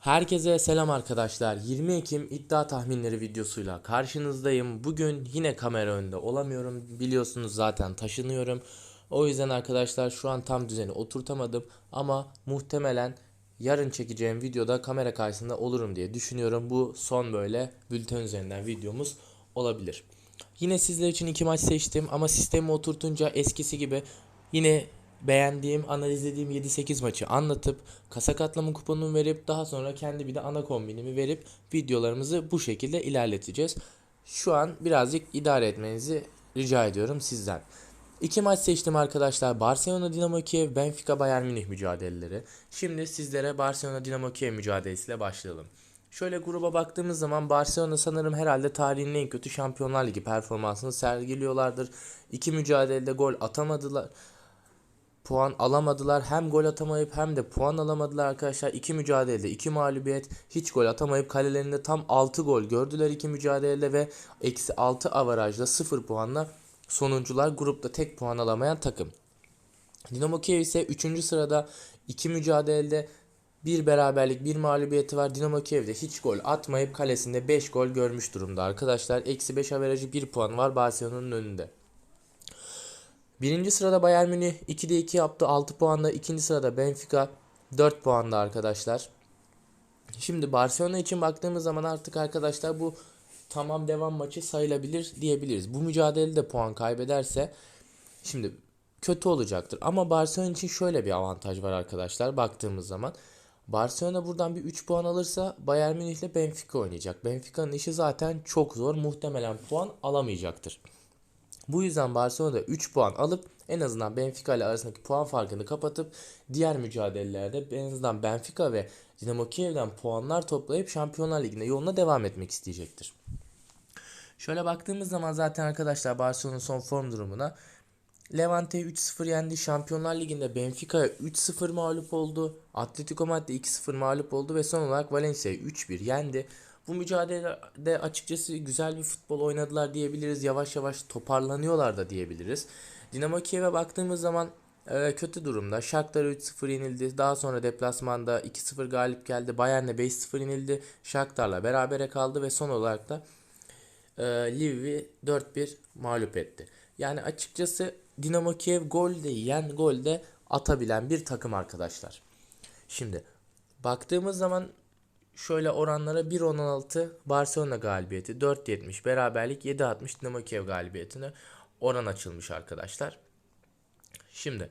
Herkese selam arkadaşlar. 20 Ekim iddia tahminleri videosuyla karşınızdayım. Bugün yine kamera önünde olamıyorum. Biliyorsunuz zaten taşınıyorum. O yüzden arkadaşlar şu an tam düzeni oturtamadım ama muhtemelen yarın çekeceğim videoda kamera karşısında olurum diye düşünüyorum. Bu son böyle bülten üzerinden videomuz olabilir. Yine sizler için iki maç seçtim ama sistemi oturtunca eskisi gibi yine beğendiğim, analizlediğim 7-8 maçı anlatıp kasa katlama kuponumu verip daha sonra kendi bir de ana kombinimi verip videolarımızı bu şekilde ilerleteceğiz. Şu an birazcık idare etmenizi rica ediyorum sizden. İki maç seçtim arkadaşlar. Barcelona Dinamo Kiev, Benfica Bayern Münih mücadeleleri. Şimdi sizlere Barcelona Dinamo Kiev mücadelesiyle başlayalım. Şöyle gruba baktığımız zaman Barcelona sanırım herhalde tarihin en kötü Şampiyonlar Ligi performansını sergiliyorlardır. İki mücadelede gol atamadılar puan alamadılar. Hem gol atamayıp hem de puan alamadılar arkadaşlar. İki mücadelede iki mağlubiyet. Hiç gol atamayıp kalelerinde tam 6 gol gördüler iki mücadelede ve eksi 6 avarajla 0 puanla sonuncular grupta tek puan alamayan takım. Dinamo Kiev ise 3. sırada iki mücadelede bir beraberlik bir mağlubiyeti var. Dinamo Kiev'de hiç gol atmayıp kalesinde 5 gol görmüş durumda arkadaşlar. Eksi 5 averajı 1 puan var Barcelona'nın önünde. Birinci sırada Bayern Münih 2'de 2 yaptı 6 puanla. İkinci sırada Benfica 4 puanla arkadaşlar. Şimdi Barcelona için baktığımız zaman artık arkadaşlar bu tamam devam maçı sayılabilir diyebiliriz. Bu mücadelede puan kaybederse şimdi kötü olacaktır. Ama Barcelona için şöyle bir avantaj var arkadaşlar baktığımız zaman. Barcelona buradan bir 3 puan alırsa Bayern Münih ile Benfica oynayacak. Benfica'nın işi zaten çok zor. Muhtemelen puan alamayacaktır. Bu yüzden Barcelona'da 3 puan alıp en azından Benfica ile arasındaki puan farkını kapatıp diğer mücadelelerde en azından Benfica ve Dinamo Kiev'den puanlar toplayıp Şampiyonlar Ligi'nde yoluna devam etmek isteyecektir. Şöyle baktığımız zaman zaten arkadaşlar Barcelona'nın son form durumuna Levante 3-0 yendi. Şampiyonlar Ligi'nde Benfica'ya 3-0 mağlup oldu. Atletico Madrid 2-0 mağlup oldu ve son olarak Valencia'yı 3-1 yendi. Bu mücadelede açıkçası güzel bir futbol oynadılar diyebiliriz. Yavaş yavaş toparlanıyorlar da diyebiliriz. Dinamo Kiev'e baktığımız zaman e, kötü durumda. Shakhtar 3-0 yenildi. Daha sonra deplasmanda 2-0 galip geldi. Bayern'le 5-0 yenildi. Shakhtar'la berabere kaldı ve son olarak da e, Lviv'i 4-1 mağlup etti. Yani açıkçası Dinamo Kiev gol de yiyen, gol de atabilen bir takım arkadaşlar. Şimdi baktığımız zaman şöyle oranlara 1.16 Barcelona galibiyeti, 4.70 beraberlik, 7.60 Dinamo Kiev galibiyetine oran açılmış arkadaşlar. Şimdi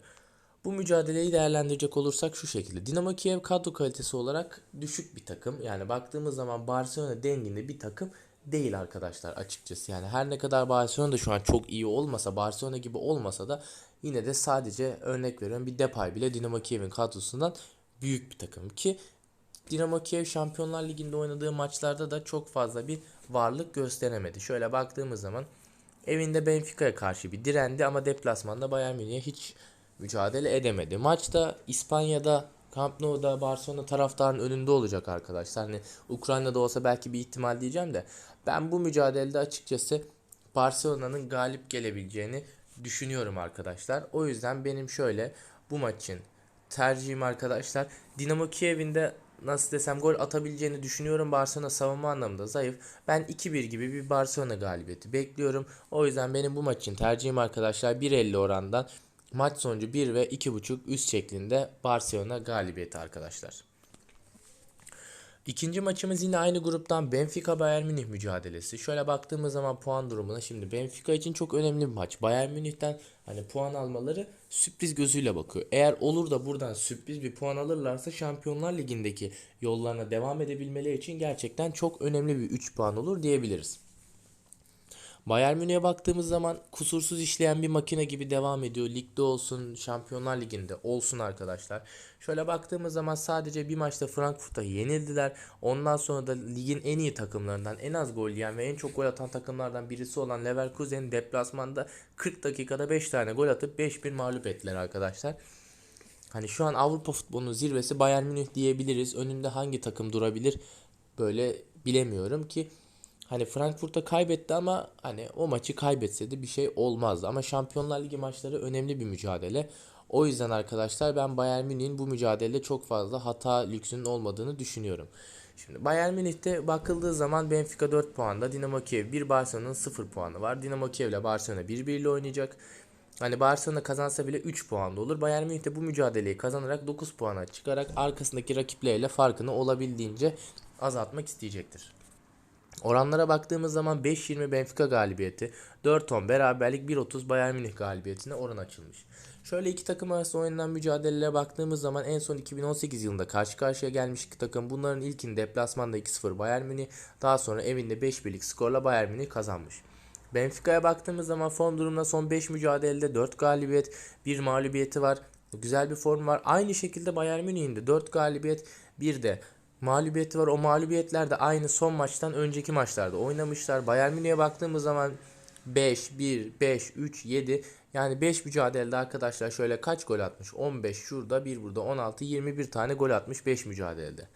bu mücadeleyi değerlendirecek olursak şu şekilde. Dinamo Kiev kadro kalitesi olarak düşük bir takım. Yani baktığımız zaman Barcelona denginde bir takım değil arkadaşlar açıkçası. Yani her ne kadar Barcelona da şu an çok iyi olmasa, Barcelona gibi olmasa da yine de sadece örnek veriyorum bir Depay bile Dinamo Kiev'in kadrosundan büyük bir takım ki Dinamo Kiev Şampiyonlar Ligi'nde oynadığı maçlarda da çok fazla bir varlık gösteremedi. Şöyle baktığımız zaman evinde Benfica'ya karşı bir direndi ama deplasmanda Bayern Münih'e hiç mücadele edemedi. Maçta İspanya'da Camp Nou'da Barcelona taraftarın önünde olacak arkadaşlar. Hani Ukrayna'da olsa belki bir ihtimal diyeceğim de ben bu mücadelede açıkçası Barcelona'nın galip gelebileceğini düşünüyorum arkadaşlar. O yüzden benim şöyle bu maçın tercihim arkadaşlar Dinamo Kiev'in de nasıl desem gol atabileceğini düşünüyorum. Barcelona savunma anlamında zayıf. Ben 2-1 gibi bir Barcelona galibiyeti bekliyorum. O yüzden benim bu maçın tercihim arkadaşlar 1.50 orandan maç sonucu 1 ve 2.5 üst şeklinde Barcelona galibiyeti arkadaşlar. İkinci maçımız yine aynı gruptan Benfica Bayern Münih mücadelesi. Şöyle baktığımız zaman puan durumuna şimdi Benfica için çok önemli bir maç. Bayern Münih'ten hani puan almaları sürpriz gözüyle bakıyor. Eğer olur da buradan sürpriz bir puan alırlarsa Şampiyonlar Ligi'ndeki yollarına devam edebilmeleri için gerçekten çok önemli bir 3 puan olur diyebiliriz. Bayern Münih'e baktığımız zaman kusursuz işleyen bir makine gibi devam ediyor. Ligde olsun, Şampiyonlar Ligi'nde olsun arkadaşlar. Şöyle baktığımız zaman sadece bir maçta Frankfurt'a yenildiler. Ondan sonra da ligin en iyi takımlarından, en az gol yiyen ve en çok gol atan takımlardan birisi olan Leverkusen deplasmanda 40 dakikada 5 tane gol atıp 5-1 mağlup ettiler arkadaşlar. Hani şu an Avrupa futbolunun zirvesi Bayern Münih diyebiliriz. Önünde hangi takım durabilir? Böyle bilemiyorum ki Hani Frankfurt'a kaybetti ama hani o maçı kaybetse de bir şey olmazdı. Ama Şampiyonlar Ligi maçları önemli bir mücadele. O yüzden arkadaşlar ben Bayern Münih'in bu mücadelede çok fazla hata lüksünün olmadığını düşünüyorum. Şimdi Bayern Münih'te bakıldığı zaman Benfica 4 puanda, Dinamo Kiev 1, Barcelona'nın 0 puanı var. Dinamo Kiev ile Barcelona 1-1 ile oynayacak. Hani Barcelona kazansa bile 3 puanda olur. Bayern Münih de bu mücadeleyi kazanarak 9 puana çıkarak arkasındaki rakipleriyle farkını olabildiğince azaltmak isteyecektir. Oranlara baktığımız zaman 5-20 Benfica galibiyeti, 4-10 beraberlik, 1-30 Bayern Münih galibiyetine oran açılmış. Şöyle iki takım arasında oynanan mücadelelere baktığımız zaman en son 2018 yılında karşı karşıya gelmiş iki takım. Bunların ilkini deplasmanda 2-0 Bayern Münih, daha sonra evinde 5-1'lik skorla Bayern Münih kazanmış. Benfica'ya baktığımız zaman form durumunda son 5 mücadelede 4 galibiyet, 1 mağlubiyeti var. Güzel bir form var. Aynı şekilde Bayern Münih'in de 4 galibiyet, bir de mağlubiyeti var. O mağlubiyetler de aynı son maçtan önceki maçlarda oynamışlar. Bayern Münih'e baktığımız zaman 5, 1, 5, 3, 7 yani 5 mücadelede arkadaşlar şöyle kaç gol atmış? 15 şurada, 1 burada, 16, 21 tane gol atmış 5 mücadelede.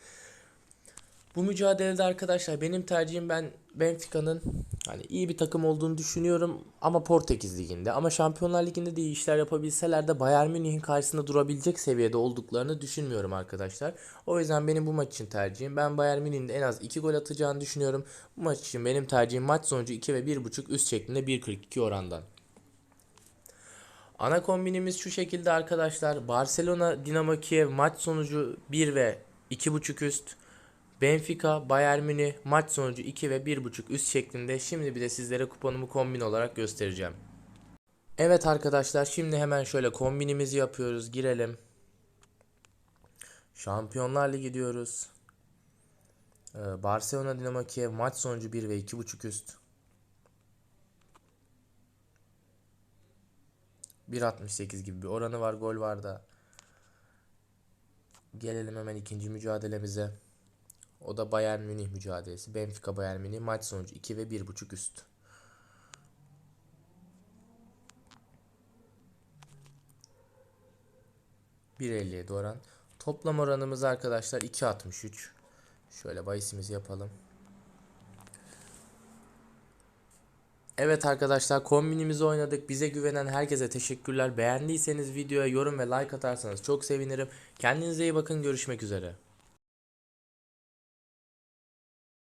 Bu mücadelede arkadaşlar benim tercihim ben Benfica'nın hani iyi bir takım olduğunu düşünüyorum ama Portekiz liginde ama Şampiyonlar Ligi'nde de iyi işler yapabilseler de Bayern Münih'in karşısında durabilecek seviyede olduklarını düşünmüyorum arkadaşlar. O yüzden benim bu maç için tercihim ben Bayern Münih'in en az 2 gol atacağını düşünüyorum. Bu maç için benim tercihim maç sonucu 2 ve 1.5 üst şeklinde 1.42 orandan. Ana kombinimiz şu şekilde arkadaşlar. Barcelona Dinamo Kiev maç sonucu 1 ve 2.5 üst. Benfica, Bayern Münih maç sonucu 2 ve 1.5 üst şeklinde. Şimdi bir de sizlere kuponumu kombin olarak göstereceğim. Evet arkadaşlar şimdi hemen şöyle kombinimizi yapıyoruz. Girelim. Şampiyonlar Ligi diyoruz. Ee, Barcelona Dinamo Kiev maç sonucu 1 ve 2.5 üst. 1.68 gibi bir oranı var. Gol var da. Gelelim hemen ikinci mücadelemize. O da Bayern Münih mücadelesi. Benfica Bayern Münih maç sonucu 2 ve 1.5 üst. ...1.57 oran. Toplam oranımız arkadaşlar 2.63. Şöyle bahisimizi yapalım. Evet arkadaşlar kombinimizi oynadık. Bize güvenen herkese teşekkürler. Beğendiyseniz videoya yorum ve like atarsanız çok sevinirim. Kendinize iyi bakın. Görüşmek üzere.